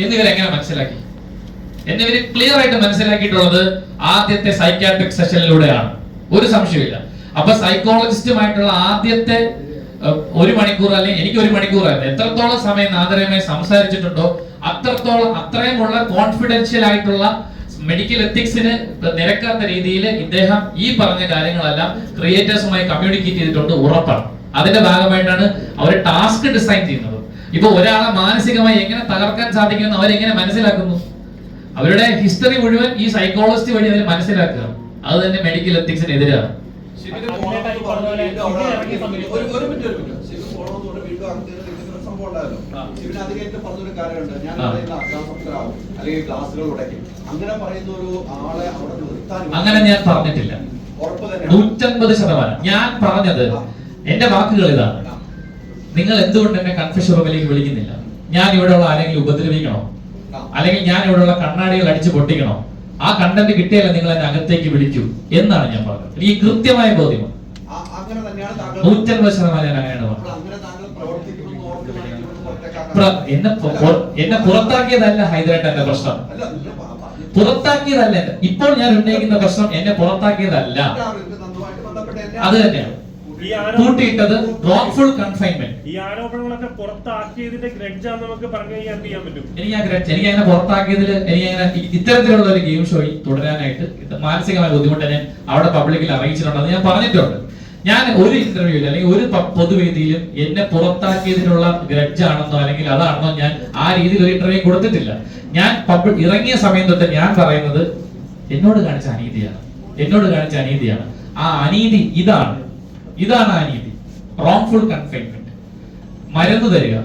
എന്നിവർ എങ്ങനെ മനസ്സിലാക്കി? എന്നിവർ ക്ലിയർ ആയിട്ട് മനസ്സിലാക്കിയിട്ടുള്ളത് ആദ്യത്തെ സൈക്കാട്രിക് സെഷനിലൂടെയാണ് ഒരു സംശയമില്ല അപ്പൊ സൈക്കോളജിസ്റ്റുമായിട്ടുള്ള ആദ്യത്തെ ഒരു മണിക്കൂർ അല്ലെങ്കിൽ എനിക്ക് ഒരു മണിക്കൂറായിരുന്നു എത്രത്തോളം സമയം നാദരമായി സംസാരിച്ചിട്ടുണ്ടോ അത്രത്തോളം അത്രയുമുള്ള കോൺഫിഡൻഷ്യൽ ആയിട്ടുള്ള മെഡിക്കൽ എത്തിക്സിന് നിരക്കാത്ത രീതിയിൽ ഇദ്ദേഹം ഈ പറഞ്ഞ കാര്യങ്ങളെല്ലാം ക്രിയേറ്റേഴ്സുമായി കമ്മ്യൂണിക്കേറ്റ് ചെയ്തിട്ടുണ്ട് ഉറപ്പാണ്. അതിന്റെ ഭാഗമായിട്ടാണ് അവർ ടാസ്ക് ഡിസൈൻ ചെയ്യുന്നത്. ഇപ്പൊ ഒരാളെ മാനസികമായി എങ്ങനെ തകർക്കാൻ സാധിക്കുമെന്ന് അവരെങ്ങനെ മനസ്സിലാക്കുന്നു? അവരുടെ ഹിസ്റ്ററി മുഴുവൻ ഈ സൈക്കോളജിസ്റ്റ് വഴി അവർ മനസ്സിലാക്കുക. അത് തന്നെ മെഡിക്കൽ എത്തിക്സിന് എതിരാണ്. പറഞ്ഞൊരു കാര്യമുണ്ട്. ഞാൻ ആ. പറയുന്ന അക്രാസക്തരാകും അല്ലെങ്കിൽ ക്ലാസ്സുകൾ ഉടയ്ക്കും അങ്ങനെ പറയുന്ന ഒരു ആളെ അവിടെ നിർത്താൻ അങ്ങനെ ഞാൻ പറഞ്ഞിട്ടില്ല. ഉറപ്പ് തന്നെ നൂറ്റൻപത് ശതമാനം. ഞാൻ പറഞ്ഞത് എന്റെ വാക്കുകൾ ഇതാണ്. നിങ്ങൾ എന്തുകൊണ്ട് എന്നെ കൺഫ്യൂഷൻ റൂമിലേക്ക് വിളിക്കുന്നില്ല? ഞാൻ ഇവിടെയുള്ള ആരെങ്കിലും ഉപദ്രവിക്കണോ? അല്ലെങ്കിൽ ഞാൻ ഇവിടെയുള്ള കണ്ണാടികൾ അടിച്ചു പൊട്ടിക്കണോ? ആ കണ്ടന്റ് കിട്ടിയാലേ നിങ്ങൾ എന്നെ അകത്തേക്ക് വിളിക്കൂ എന്നാണ് ഞാൻ പറഞ്ഞത്. ഈ കൃത്യമായ ബോധ്യം. നൂറ്റൻപത് ശതമാനം ഞാൻ അങ്ങനെയാണ് എന്നെ എന്നെ പുറത്താക്കിയതല്ല ഹൈദരായിട്ട് എന്റെ പ്രശ്നം. പുറത്താക്കിയതല്ല ഇപ്പോൾ ഞാൻ ഉന്നയിക്കുന്ന പ്രശ്നം എന്നെ പുറത്താക്കിയതല്ല. അത് തന്നെയാണ്. കൂട്ടിയിട്ടത് ഫുൾ കൺഫൈൻമെന്റ് ഈ ആരോപണങ്ങളൊക്കെ പുറത്താക്കിയതിന്റെ ഗ്രഡ്ജാന്ന് നമുക്ക് പറഞ്ഞു കഴിഞ്ഞാൽ ചെയ്യാൻ പറ്റും? എനിക്ക് ആ ഗ്രഡ്ജ് എനിക്ക് അങ്ങനെ പുറത്താക്കിയതിൽ എനിക്ക് അങ്ങനെ ഇത്തരത്തിലുള്ള ഒരു ഗെയിം ഷോയിൽ തുടരാനായിട്ട് മാനസികമായ ബുദ്ധിമുട്ട് ഞാൻ അവിടെ പബ്ലിക്കിൽ അറിയിച്ചിട്ടുണ്ടെന്ന് ഞാൻ പറഞ്ഞിട്ടുണ്ട്. ഞാൻ ഒരു ഇന്റർവ്യൂവിൽ അല്ലെങ്കിൽ ഒരു പൊതുവേദിയിലും എന്നെ പുറത്താക്കിയതിനുള്ള ഗ്രഡ്ജ് ആണെന്നോ അല്ലെങ്കിൽ അതാണെന്നോ ഞാൻ ആ രീതിയിൽ ഒരു ഇന്റർവ്യൂ കൊടുത്തിട്ടില്ല. ഞാൻ ഇറങ്ങിയ സമയം തൊട്ട് ഞാൻ പറയുന്നത് എന്നോട് കാണിച്ച അനീതിയാണ്. എന്നോട് കാണിച്ച അനീതിയാണ്. ആ അനീതി ഇതാണ്. ഇതാണ് ആ അനീതി റോങ്ഫുൾ കൺഫൈൻമെന്റ് മരുന്ന് തരിക.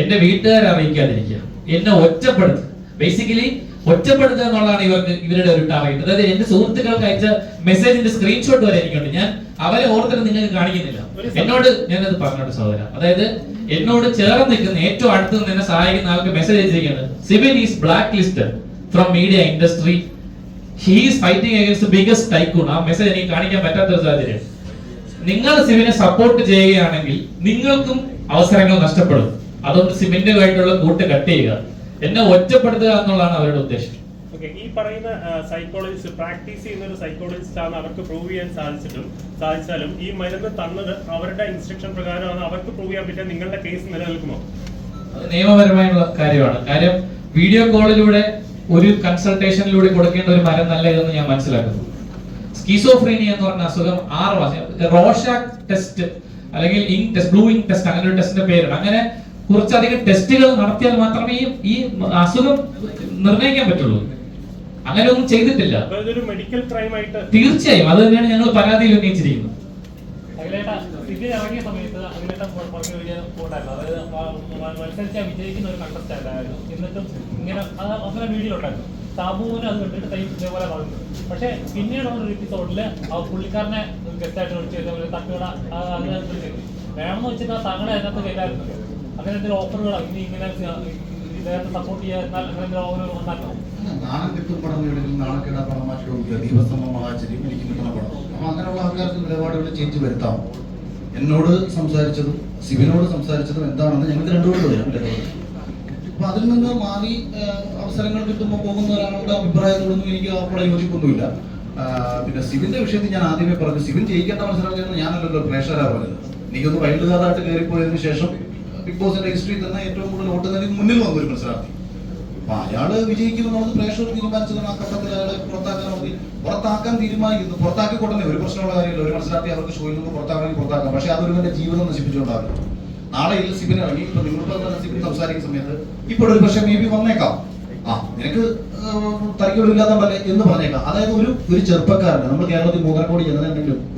എന്റെ വീട്ടുകാരെ അറിയിക്കാതിരിക്കുക. എന്നെ ഒറ്റപ്പെടുത്തുക. ബേസിക്കലി ഒറ്റപ്പെടുത്തുക എന്നുള്ളതാണ് ഇവർക്ക് ഇവരുടെ ഒരു ടാർഗറ്റ് അതായത് എന്റെ സുഹൃത്തുക്കൾക്ക് അയച്ച മെസ്സേജിന്റെ സ്ക്രീൻഷോട്ട് വരെ എനിക്കുണ്ട്. ഞാൻ അവരെ ഓർത്തിട്ട് നിങ്ങൾക്ക് കാണിക്കുന്നില്ല. എന്നോട് ഞാൻ അത് ഞാനത് പറഞ്ഞോട്ട് സഹോദര. അതായത് എന്നോട് ചേർന്ന് നിൽക്കുന്ന ഏറ്റവും അടുത്ത് നിന്ന് എന്നെ സഹായിക്കുന്ന ആൾക്ക് മെസ്സേജ് അയച്ചിരിക്കുന്നത് Sibin is black listed from media industry he's fighting against biggest tycoon ആ മെസ്സേജ് എനിക്ക് കാണിക്കാൻ പറ്റാത്ത ഒരു സാഹചര്യം. നിങ്ങൾ സിമിനെ സപ്പോർട്ട് ചെയ്യുകയാണെങ്കിൽ നിങ്ങൾക്കും അവസരങ്ങൾ നഷ്ടപ്പെടും. അതുകൊണ്ട് സിവിന്റുമായിട്ടുള്ള കൂട്ട് കട്ട് ചെയ്യുക. എന്നെ ഒറ്റപ്പെടുത്തുക എന്നുള്ളതാണ് അവരുടെ ഉദ്ദേശം. ഈ പറയുന്ന സൈക്കോളജിസ്റ്റ് പ്രാക്ടീസ് ചെയ്യുന്ന ഒരു സൈക്കോളജിസ്റ്റ് ആണ് അവർക്ക് പ്രൂവ് ചെയ്യാൻ സാധിച്ചിട്ടും സാധിച്ചാലും ഈ മരുന്ന് തന്നത് അവരുടെ ഇൻസ്ട്രക്ഷൻ പ്രകാരമാണ് അവർക്ക് പ്രൂവ് ചെയ്യാൻ പറ്റിയ നിങ്ങളുടെ കേസ് നിലനിൽക്കുമോ? അത് നിയമപരമായുള്ള കാര്യമാണ്. കാര്യം വീഡിയോ കോളിലൂടെ ഒരു കൺസൾട്ടേഷനിലൂടെ കൊടുക്കേണ്ട ഒരു മരം നല്ല ഇതെന്ന് ഞാൻ മനസ്സിലാക്കുന്നു. സ്കീസോഫ്രീനിയ എന്ന് പറഞ്ഞ അസുഖം ആറ് മാസം റോഷാക് ടെസ്റ്റ് അല്ലെങ്കിൽ ഇങ് ടെസ്റ്റ് ബ്ലൂ ഇങ് ടെസ്റ്റ് അങ്ങനെ ഒരു ടെസ്റ്റിന്റെ പേരുണ്ട് അങ്ങനെ കുറച്ചധികം ടെസ്റ്റുകൾ നടത്തിയാൽ മാത്രമേ ഈ ഈ അസുഖം നിർണയിക്കാൻ പറ്റുള്ളൂ. അങ്ങനെ ഒന്നും ചെയ്തിട്ടില്ല. അപ്പൊ മെഡിക്കൽ ക്രൈം ആയിട്ട് തീർച്ചയായും. അത് തന്നെയാണ് ഞങ്ങൾ പരാതിയിൽ ഉന്നയിച്ചിരിക്കുന്നത്. ഇറങ്ങിയ സമയത്ത് അഖിലേട്ടൻ പ- പറഞ്ഞ ഒരു ഉണ്ടായിരുന്നു അതായത് മ- മ- മത്സരിച്ചാൽ വിജയിക്കുന്ന ഒരു കണ്ടസ്റ്റ് അല്ലായിരുന്നു എന്നിട്ടും ഇങ്ങനെ അത് അവസരം വീഡിയോ ഉണ്ടായിരുന്നു. സാബുവിന് അത് കണ്ടിട്ട് തൈ ഇതേപോലെ പറഞ്ഞു പക്ഷെ പിന്നീട് ഒരു എപ്പിസോഡിൽ ആ പുള്ളിക്കാരനെ ഗസ്റ്റായിട്ട് വിളിച്ച് തട്ടുകട അങ്ങനെ വേണമെന്ന് വെച്ചിട്ട് തങ്ങളെ അതിനകത്ത് കയറ്റായിരുന്നു അങ്ങനെ എന്തെങ്കിലും ഓഫറുകളോ ഇനി ഇങ്ങനെ ഇദ്ദേഹത്തെ സപ്പോർട്ട് ചെയ്യാൻ അങ്ങനെ എന്തെങ്കിലും ഓഫർ ഉണ്ടാക്കണം എന്നോട് സംസാരിച്ചതും സിബിനോട് സംസാരിച്ചതും എന്താണെന്ന് ഞങ്ങൾക്ക് രണ്ടുപേരും അറിയാം. അപ്പൊ അതിൽ നിന്ന് മാറി അവസരങ്ങൾ കിട്ടുമ്പോൾ പോകുന്ന ഒരാളുടെ അഭിപ്രായങ്ങളൊന്നും എനിക്ക് അവിടെ യോജിപ്പൊന്നുമില്ല. പിന്നെ സിവിന്റെ വിഷയത്തിൽ ഞാൻ ആദ്യമേ പറഞ്ഞു സിവിൻ ജയിക്കേണ്ട മത്സരം ഞാനല്ലല്ലോ പ്രേക്ഷകരാ പറഞ്ഞത്. എനിക്കൊന്ന് വൈൽഡ് കാർഡായിട്ട് കയറിപ്പോയതിനു ശേഷം ബിഗ് ബോസിന്റെ ഹിസ്റ്ററി തന്നെ ഏറ്റവും കൂടുതൽ വോട്ട് നേടി മുന്നിൽ വന്ന ഒരു മത്സരാർത്ഥി. അപ്പൊ അയാൾ വിജയിക്കുമെന്ന് നമുക്ക് പ്രേക്ഷകർ തീരുമാനിച്ചതാണ് ആ ഘട്ടത്തിൽ അയാളെ പുറത്താക്കാൻ മതി പുറത്താക്കാൻ തീരുമാനിക്കുന്നു. പുറത്താക്കി കൊടുക്കുന്നേ ഒരു പ്രശ്നമുള്ള കാര്യമില്ല. ഒരു മത്സരാർത്ഥി അവർക്ക് ഷോയിൽ നിന്ന് പുറത്താക്കണമെങ്കിൽ പുറത്താക്കാം. പക്ഷെ അതൊരുവന്റെ ജീവിതം നശിപ്പിച്ചുകൊണ്ടാകും നാളെ ഇതിൽ സിബിൻ ഇറങ്ങി ഇപ്പൊ നിങ്ങൾ സിബിൻ സംസാരിക്കുന്ന സമയത്ത് ഇപ്പോൾ ഒരു പക്ഷേ മേ ബി വന്നേക്കാം. ആ നിനക്ക് തറിക്കോടില്ലാത്തല്ലേ എന്ന് പറഞ്ഞേക്കാം. അതായത് ഒരു ഒരു ചെറുപ്പക്കാരൻ നമ്മൾ കേരളത്തിൽ മൂന്നര കോടി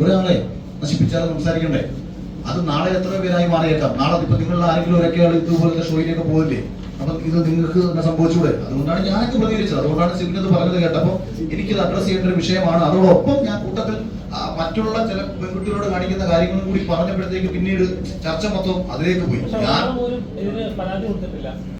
ഒരാളെ നശിപ്പിച്ചാൽ സംസാരിക്കണ്ടേ? അത് നാളെ എത്ര പേരായി മാറിയേക്കാം. നാളെ ഇപ്പൊ നിങ്ങളുടെ ആരെങ്കിലും ഒരൊക്കെ ആൾ ഇതുപോലത്തെ ഷോയിലേക്ക് പോകില്ലേ അപ്പൊ ഇത് നിങ്ങൾക്ക് തന്നെ സംഭവിച്ചൂടെ? അതുകൊണ്ടാണ് ഞാനൊക്കെ പ്രതികരിച്ചത്. അതുകൊണ്ടാണ് സിബിൻ ഇത് പറഞ്ഞത് കേട്ടപ്പോൾ എനിക്കിത് അഡ്രസ് ചെയ്യേണ്ട ഒരു വിഷയമാണ്. അതോടൊപ്പം ഞാൻ കൂട്ടത്തിൽ മറ്റുള്ള ചില പെൺകുട്ടികളോട് കാണിക്കുന്ന കാര്യങ്ങളും കൂടി പറഞ്ഞപ്പോഴത്തേക്ക് പിന്നീട് ചർച്ച മൊത്തം അതിലേക്ക് പോയി. ഞാൻ